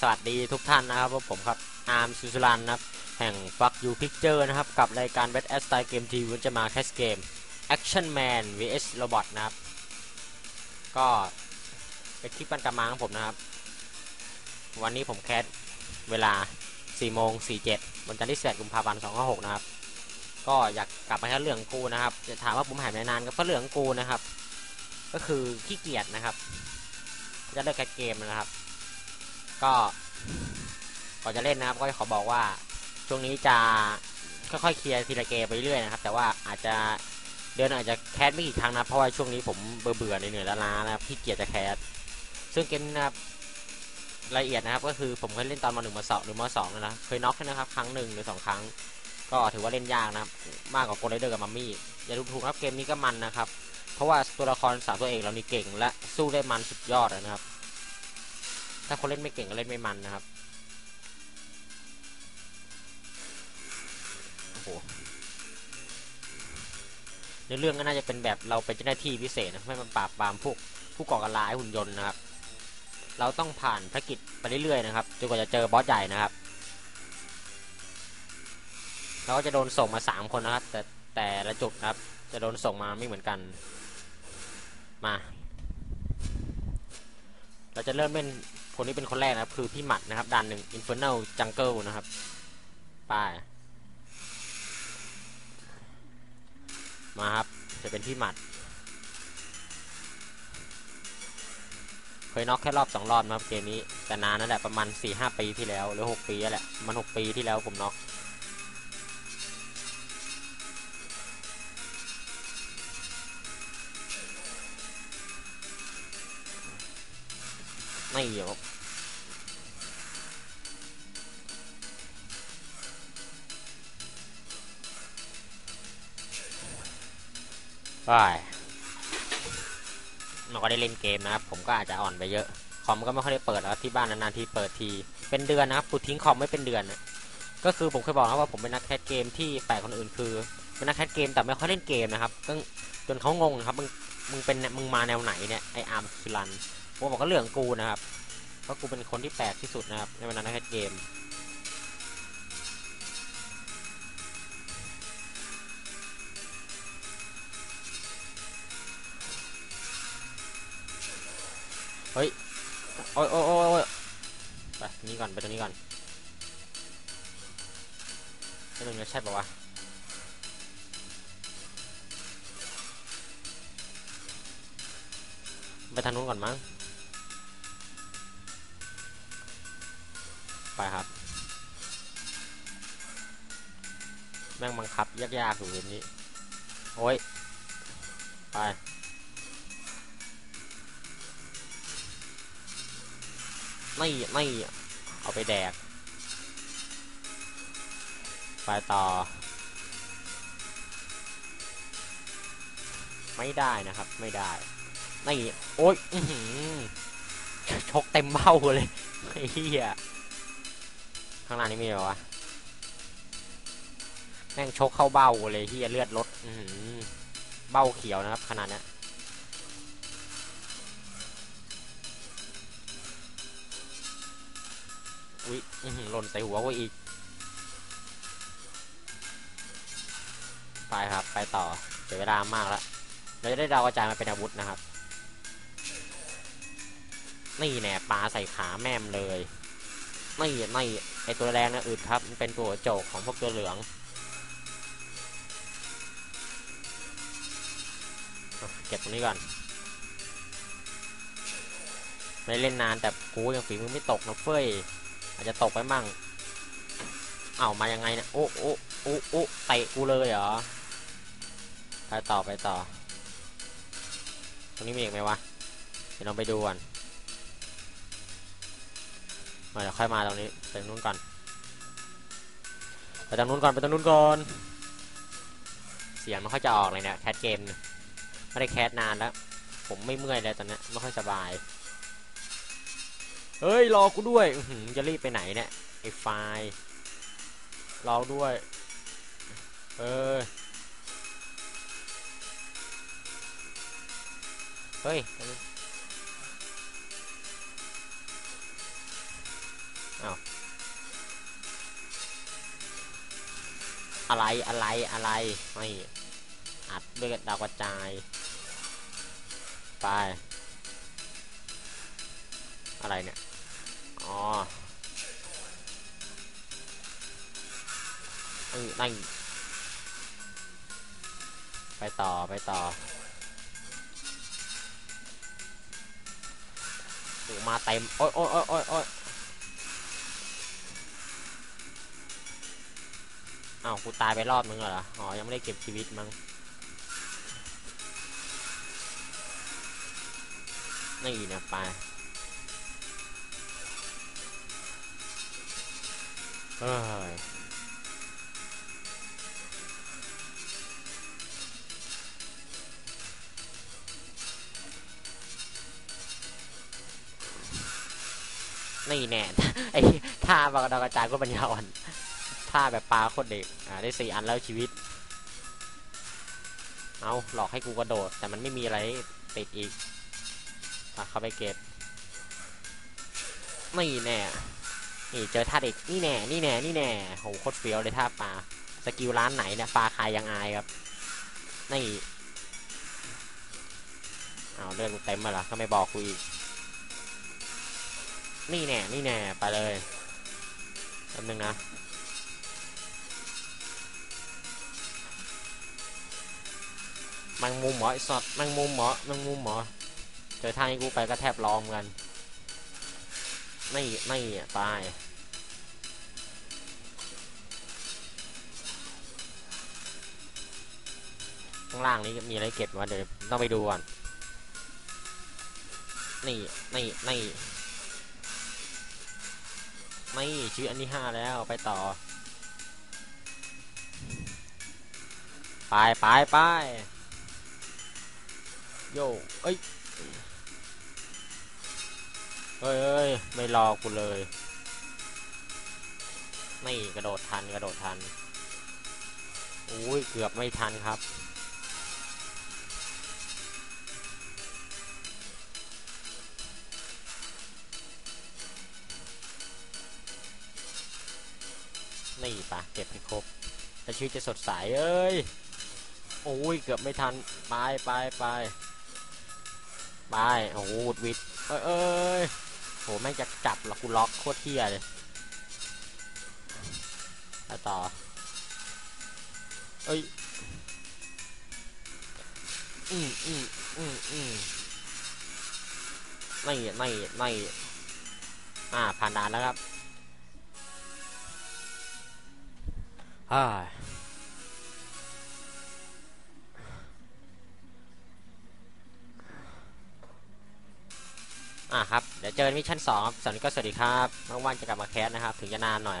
สวัสดีทุกท่านนะครับพบผมครับอาร์มสุสุรันนะครับ แห่ง Fuck You Picture นะครับ กับรายการ Best Style Game TV วันจะมาแคสเกม Action Man vs Robot นะครับ ก็เป็นคลิปกันกลับมาของผมนะครับ วันนี้ผมแคสเวลา 4 โมง 47วันจันทร์ที่8กุมภาพันธ์256 นะครับ ก็อยากกลับมาแค่เรื่องกูนะครับ จะถามว่าผมหายไปนานก็เพราะเรื่องกูนะครับ ก็คือขี้เกียจนะครับ จะเลิกแคสเกมนะครับ ก็ก่อนจะเล่นนะครับก็ขอบอกว่าช่วงนี้จะค่อยๆเคลียร์ทีละเกมไปเรื่อยนะครับ แต่ว่าอาจจะเดือนอาจจะแคสไม่กี่ครั้งนะเพราะว่าช่วงนี้ผมเบื่อๆเหนื่อยๆล้าๆนะครับขี้เกียจจะแคสซึ่งเกมนะครับรายละเอียดนะครับ ก็คือผมเคยเล่นตอนมหนึ่งมสองหรือมสองนะเคยน็อกแค่นะครับครั้งหนึ่งหรือสองครั้ง ก็ถือว่าเล่นยากนะครับ มากกว่าโกลเดอร์กับมัมมี่อย่าดูถูกครับเกมนี้ก็มันนะครับ เพราะว่าตัวละครสามตัวเอกเรานี่เก่งและสู้ได้มันสุดยอดนะครับ ถ้าคนเล่นไม่เก่งก็เล่นไม่มันนะครับ โอ้โหในเรื่องก็น่าจะเป็นแบบเราเป็นเจ้าหน้าที่พิเศษนะไม่มาปราบปรามพวกผู้ก่อการร้ายหุ่นยนต์นะครับ เราต้องผ่านภารกิจไปเรื่อยๆนะครับจนกว่าจะเจอบอสใหญ่นะครับ เราก็จะโดนส่งมาสามคนนะครับ แต่แต่ละจุดนะครับ จะโดนส่งมาไม่เหมือนกัน มา เราจะเริ่มเล่น คนที่เป็นคนแรกนะครับ คือพี่หมัดนะครับด่านหนึ่ง Infernal Jungle นะครับไปมาครับ จะเป็นพี่หมัด เคยน็อกแค่รอบสองรอบนะครับเกมนี้แต่นานนั่นแหละประมาณสี่ห้าปีที่แล้ว หรือหกปีนั่นแหละมันหกปีที่แล้วผมน็อก ไม่เดียวไปเราก็ได้เล่นเกมนะครับ ผมก็อาจจะอ่อนไปเยอะ คอมก็ไม่ค่อยได้เปิดแล้วที่บ้านนานๆทีเปิดที เป็นเดือนนะครับกูทิ้งคอมไม่เป็นเดือนนะก็คือผมเคยบอกนะว่าผมเป็นนักแคสเกมที่แปลกคนอื่นคือเป็นนักแคสเกมแต่ไม่ค่อยเล่นเกมนะครับจนเขางงครับมึงมึงเป็นมึงมาแนวไหนเนี่ยไออาร์มสุรัน ผมบอกก็เรื่องกูนะครับ เพราะกูเป็นคนที่แปลกที่สุดนะครับ ในวันนั้นแคสเกมเฮ้ย โอ้ยโอ้ยโอ้ยไปนี้ก่อน ไปตรงนี้ก่อนไปตรงนี้ใช่ปะวะ ไปทางนู้นก่อนมั้ง ไปครับแม่งบังคับ ยากๆอยู่เกมนี้ โอ้ย ไป ไม่ไม่เอาไปแดก ไปต่อ ไม่ได้นะครับ ไม่ได้นี่โอ๊ยอชกเต็มเบ้าเลยไอ้เหี้ย ข้างหน้านี้มีอะไรวะแม่งชกเข้าเบ้าเลยเหี้ยเลือดลดอืเบ้าเขียวนะครับขนาดนี้อุ๊ยหล่นใส่หัวกูอีก ไปครับ ไปต่อเสียเวลามากแล้ว เราจะได้ดาวกระจายมาเป็นอาวุธนะครับ นี่แน่ปลาใส่ขาแม่มเลยไม่ ไอตัวแรงนะอึดครับมันเป็นตัวโจกของพวกตัวเหลืองเก็บตรงนี้ก่อนไม่เล่นนานแต่กูยังฝีมือไม่ตกนะเฟ้ยอาจจะตกไปมั่งเอ้ามายังไงเนี่ยโอ้โอ้โอ้โอ้เตะกูเลยเหรอไปต่อไปต่อตรงนี้มีอีกไหมวะเดี๋ยวลองไปดูก่อน มาเดี๋ยวค่อยมาตรงนี้ไปตรงนู้นก่อนไปตรงนู้นก่อนไปตรงนู้นก่อนเสียงไมันค่อยจะออกเลยเนี่ยแคสเกมไม่ได้แคสนานแล้ว ผมไม่เมื่อยเลยตอนนี้ไม่ค่อยสบายเฮ้ยรอกูด้วยจะรีบไปไหนเนี่ยไอ้ไฟล์รอด้วยเออเฮ้ย อะไรอะไรอะไรไม่อัดด้วยดาวกระจาย ไป อะไรเนี่ย อ๋อเออนั่งไปต่อไปต่อมาเต็ม โอ้ยโอ้ยโอ้ยโอ้ย อ้าวกูตายไปรอบนึงเหรอ อ๋อ ยังไม่ได้เก็บชีวิตมั้ง นี่นะไปเอ้ยนี่แน่ไอ้ท่าบางดาวกระจายก็ปัญญาอ่อน ท่าแบบปลาโคตรเด็ก อ่า ได้สี่อันแล้วชีวิต เอาหลอกให้กูกระโดด แต่มันไม่มีอะไรติดอีกอะเข้าไปเก็บ นี่แน่ นี่เจอท่าเด็ก นี่แน่ นี่แน่ นี่แน่ โหโคตรเฟี้ยวเลยท่าปลา สกิลร้านไหนเนี่ยปลาคายยังอายครับ นี่เอาเลือดกูเต็มมาละก็ไม่บอกกูอีก นี่แน่ นี่แน่ ไปเลยแป๊บนึงนะ มังมุมหรอไอสัตว์มังมุมหรอมังมุมหรอเจอทางนี้กูไปก็แทบร้องเหมือนกัน ไม่ไม่ตายข้างล่างนี้มีอะไรเก็บวะเดี๋ยวต้องไปดูก่อนนี่นี่นี่นี่ชื่ออันที่ห้าแล้วไปต่อไปไปไป โยเอ้ยเฮ้ยเอ้ยไม่รอกูเลยนี่กระโดดทันกระโดดทันอุ้ยเกือบไม่ทันครับนี่ปะเก็บให้ครบแล้วชีวิตจะสดใสเอ้ยโอ้ยเกือบไม่ทันไปไปไป ไปโอ้โหวุดวิดเอ้ยเอ้ยโหแม่งจะจับหรอกูล็อกโคตรเที่ยเลยไปต่อเอ้ยอืมอืมอืมอืมไม่ไม่ไม่อ่าผ่านด่านแล้วครับฮ่า อะครับ เดี๋ยวเจอมิชชั่นสองครับสวัสดีก็สวัสดีครับว่างๆจะกลับมาแคสนะครับ ถึงจะนานหน่อย